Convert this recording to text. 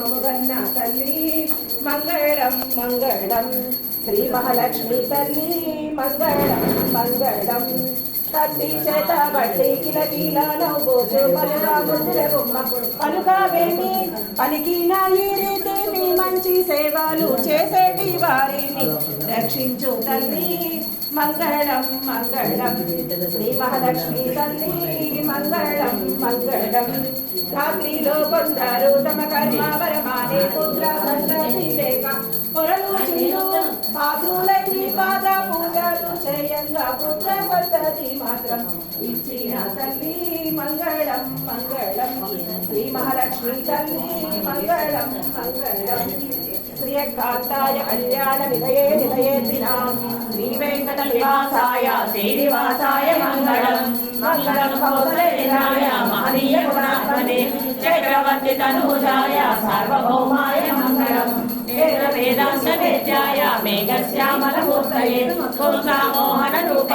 మమగన్న తల్లి మంగళం మంగళం శ్రీ మహాలక్ష్మి తల్లి మంగళం మంగళం కత్తి చేత బట్టి కిల కిల పలుగా ముద్దుల బొమ్మ. పలుకావేమి పలికిన ఈ రీతి మీ మంచి సేవలు చేసేటి వారిని రక్షించు తల్లి. మంగళం మంగళం. శ్రీ మహాలక్ష్మి తల్లి మంగళం మంగళం. రాత్రిలో కొందరు తమ కర్మ వరమానే పుత్ర సంతతి లేక పొరలు చిరు పాదపు పాద పూజలు చేయంగా పుత్ర పద్ధతి మాత్రం. ఇచ్చిన తల్లి మంగళం మంగళం. శ్రీ మహాలక్ష్మి తల్లి మంగళం మంగళం. శ్రీయకాంతాయ కళ్యాణ నిలయే నిలయేత్రినాం శ్రీ వెంకట నివాసాయ శ్రీనివాసాయ మంగళం. మంగళం కౌసలేంద్రాయ మహనీయ గుణాత్మనే. చక్రవర్తి తనూజాయ సార్వభౌమాయ వేదాంత వేద్యాయ మేఘశ్యామల మూర్తయే మోహన రూప